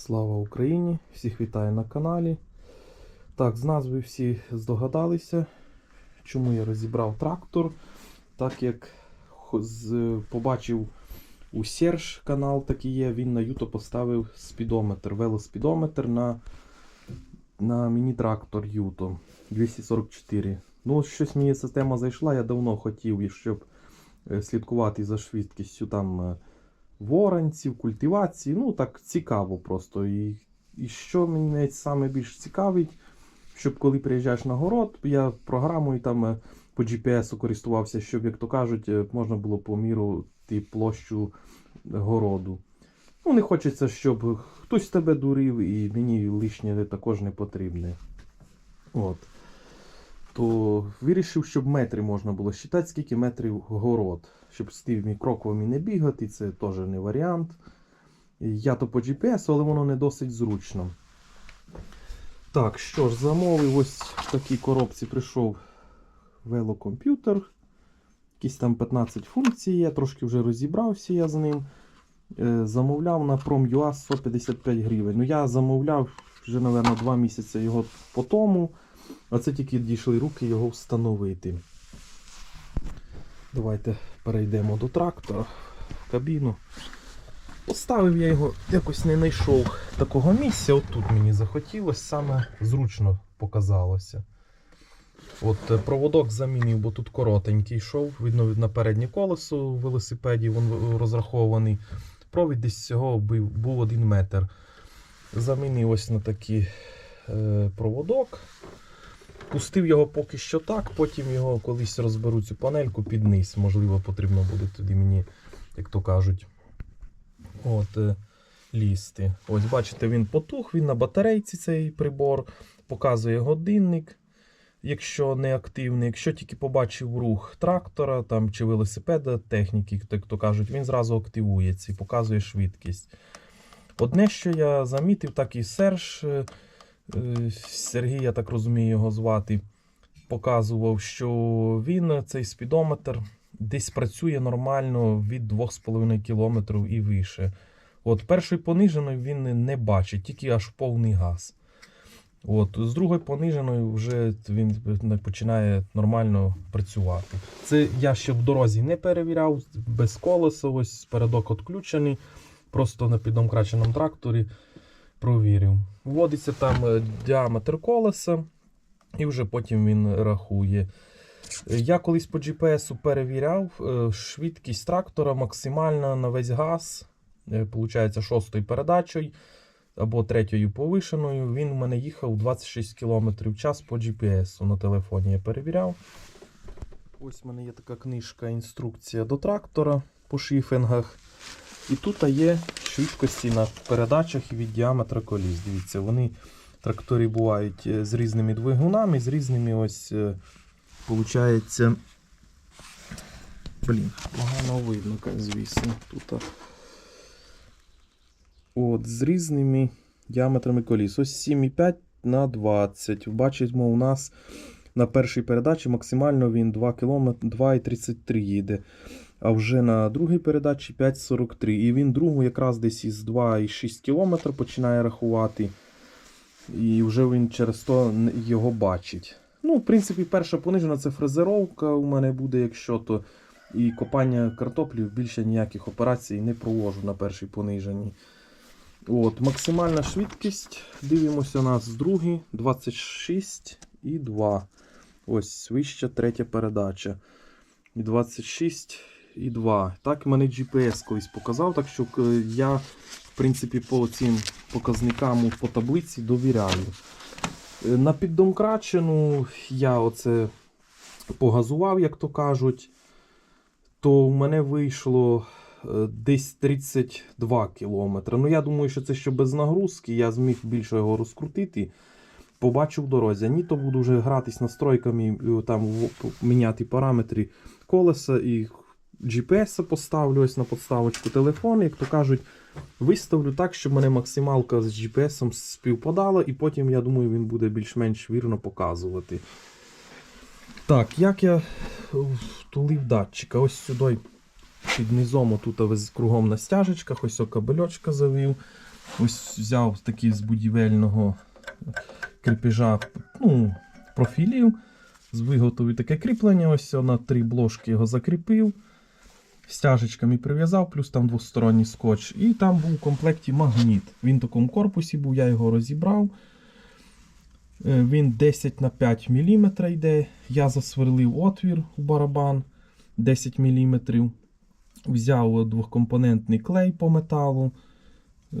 Слава Україні! Всіх вітаю на каналі. Так, з назви всі здогадалися, чому я розібрав трактор. Так як побачив у Серж канал такий є, він на YouTube поставив спідометр, велоспідометр на, на міні-трактор Юто 244. Ну, щось мені ця тема зайшла, я давно хотів, щоб е, слідкувати за швидкістю там. Е, воронців, культивації. Ну, так цікаво просто. І, і що навіть саме більш цікавить, щоб коли приїжджаєш на город, я програмою там е, по GPS користувався, щоб, як то кажуть, е, можна було поміряти площу городу. Ну, не хочеться, щоб хтось тебе дурив, і мені лишнє також не потрібне. От. То вирішив, щоб метри можна було считати, скільки метрів город. Щоб з тими кроквами не бігати, це теж не варіант. Я то по GPS, але воно не досить зручно. Так, що ж, замовив, ось в такій коробці прийшов велокомп'ютер. Якісь там 15 функцій є, трошки вже розібрався я з ним. Е, Замовляв на Prom.ua 155 гривень. Ну, я замовляв вже, мабуть, 2 місяці його по тому. А це тільки дійшли руки його встановити. Давайте перейдемо до трактора кабіну. Поставив я його, якось не знайшов такого місця. Отут мені захотілося, саме зручно показалося. От е, проводок замінив, бо тут коротенький йшов. Видно, на переднє колесо у велосипеді він розрахований. Провід десь був, був 1 метр. Замінив ось на такий е, проводок. Пустив його поки що так, потім його колись розберу цю панельку під низ. Можливо, потрібно буде тоді мені, як то кажуть, от, е, лізти. Ось, бачите, він потух, він на батарейці цей прибор, показує годинник, якщо не активний. Якщо тільки побачив рух трактора там, чи велосипеда, техніки, як то кажуть, він зразу активується і показує швидкість. Одне, що я замітив, так і Серж. Е, Сергій, я так розумію, його звати, показував, що він, цей спідометр, десь працює нормально від 2,5 км і вище. От першої пониженої він не бачить, тільки аж повний газ. От, з другої пониженої вже він починає нормально працювати. Це я ще в дорозі не перевіряв, без колеса, ось передок відключений. Просто на піддомкраченому тракторі провірив. Вводиться там е, діаметр колеса, і вже потім він рахує. Я колись по GPS перевіряв, е, швидкість трактора максимальна на весь газ, е, получається, шостою передачею або третьою повишеною. Він у мене їхав 26 км в час по GPS на телефоні. Я перевіряв. Ось в мене є така книжка інструкція до трактора по шифінгах. І тут є швидкості на передачах від діаметра коліс. Дивіться, вони трактори бувають е, з різними двигунами, з різними ось, е, получається. Блін, погано видно, звісно. Тут. От, з різними діаметрами коліс. Ось 7,5 на 20. Бачимо, у нас на першій передачі максимально він 2 км 2,33 їде. А вже на другій передачі 5,43. І він другу якраз десь із 2,6 км починає рахувати. І вже він через то його бачить. Ну, в принципі, перша понижена це фрезеровка у мене буде, якщо то. І копання картоплі більше ніяких операцій не провожу на першій пониженій. От, максимальна швидкість. Дивимося у нас другий 26 і 2. Ось вища третя передача. І 26 і 2. Так мене GPS колись показав, так що е, я, в принципі, по цим показникам по таблиці довіряю. Е, На піддомкрачену я оце погазував, як то кажуть, то у мене вийшло е, десь 32 кілометри. Ну, я думаю, що це ще без нагрузки, я зміг більше його розкрутити. Побачив в дорозі. Ні, то буду вже гратись настройками, там міняти параметри колеса і GPS поставлю ось на подставочку телефону, як то кажуть, виставлю так, щоб мене максималка з GPS співпадала, і потім, я думаю, він буде більш-менш вірно показувати. Так, як я втулив датчика, ось сюди під низом, отут кругом на стяжечках, ось кабельочка завів. Ось взяв такий з будівельного кріпежа ну, профілів. Виготовив таке кріплення. Ось на три бложки його закріпив. Стяжечками прив'язав, плюс там двосторонній скотч. І там був в комплекті магніт. Він в такому корпусі був, я його розібрав. Е, Він 10 на 5 мм йде. Я засверлив отвір у барабан 10 мм. Взяв двохкомпонентний клей по металу, е,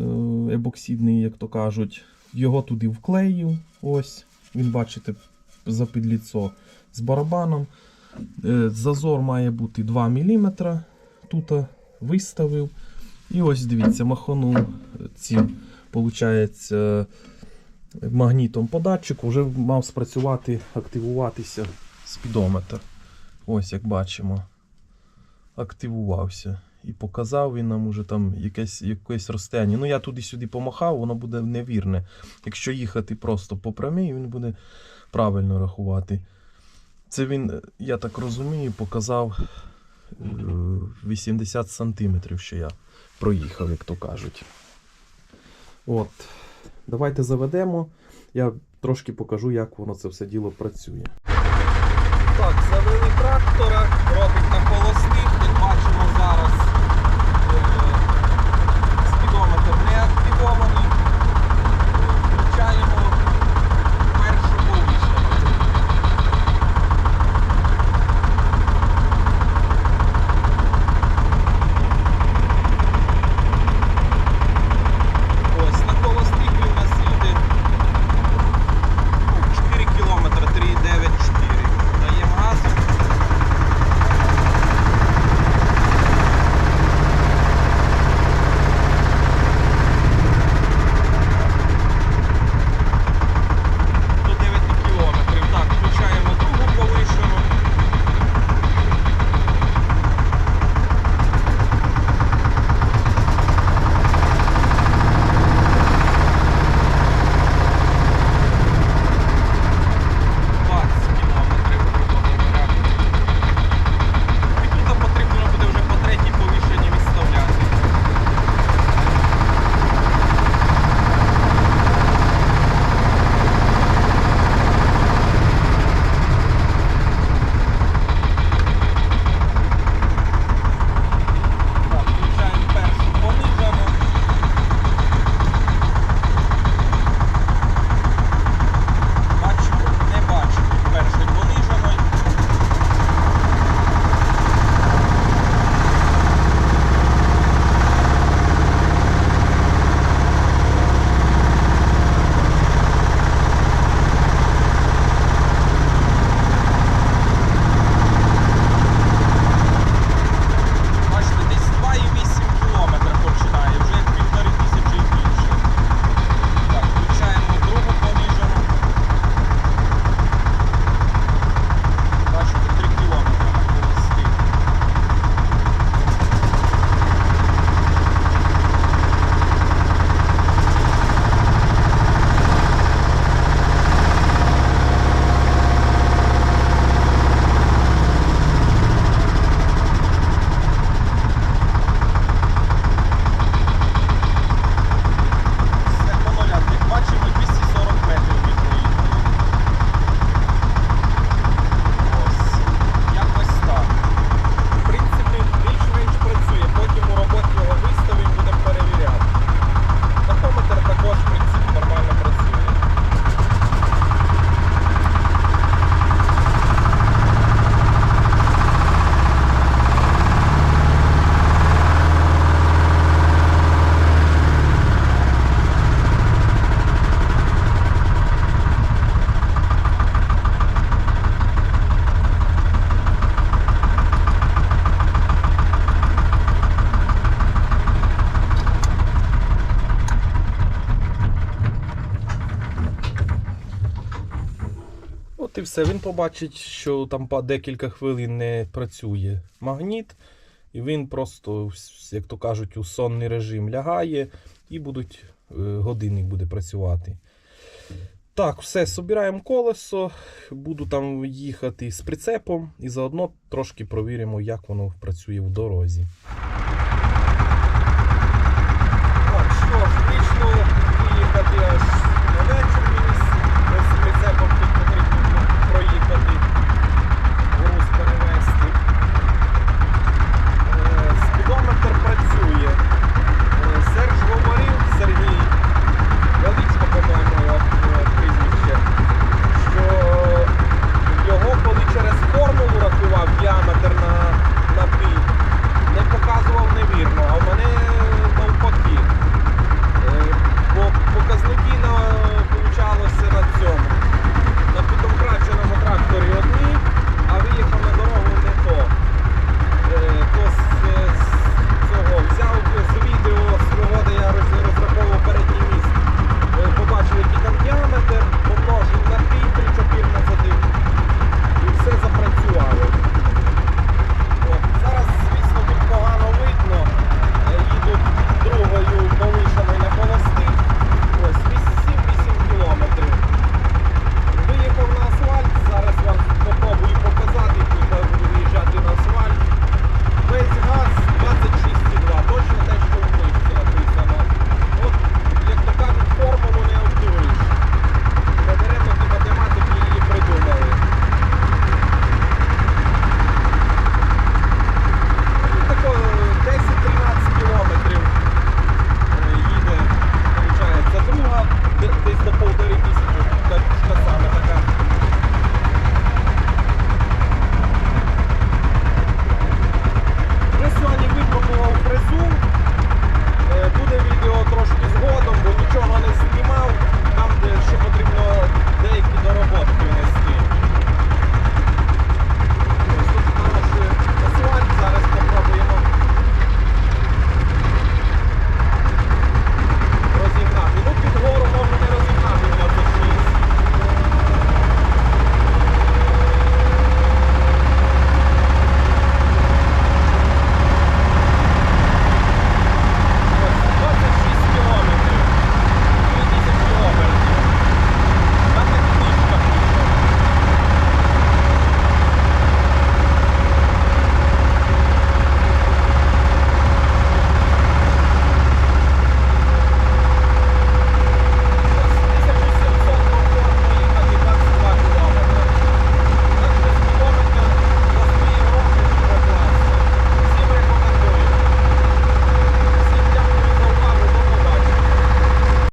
ебоксидний, як то кажуть. Його туди вклеїв. Ось. Він, бачите, за підліцо з барабаном. Е, Зазор має бути 2 мм. Тут виставив. І ось дивіться, маханув цим, виходить, магнітом по датчику. Вже мав спрацювати, активуватися спідометр. Ось як бачимо. Активувався. І показав він нам уже там якесь, якесь розстояння. Ну я туди-сюди помахав, воно буде невірне. Якщо їхати просто по прямій, він буде правильно рахувати. Це він, я так розумію, показав е, 80 сантиметрів, що я проїхав, як то кажуть. От. Давайте заведемо. Я трошки покажу, як воно це все діло працює. Так, завели От і все. Він побачить, що там по декілька хвилин не працює магніт, і він просто, як то кажуть, у сонний режим лягає і будуть, е, годинник буде працювати. Так, все, собираємо колесо, буду там їхати з прицепом і заодно трошки провіримо, як воно працює в дорозі.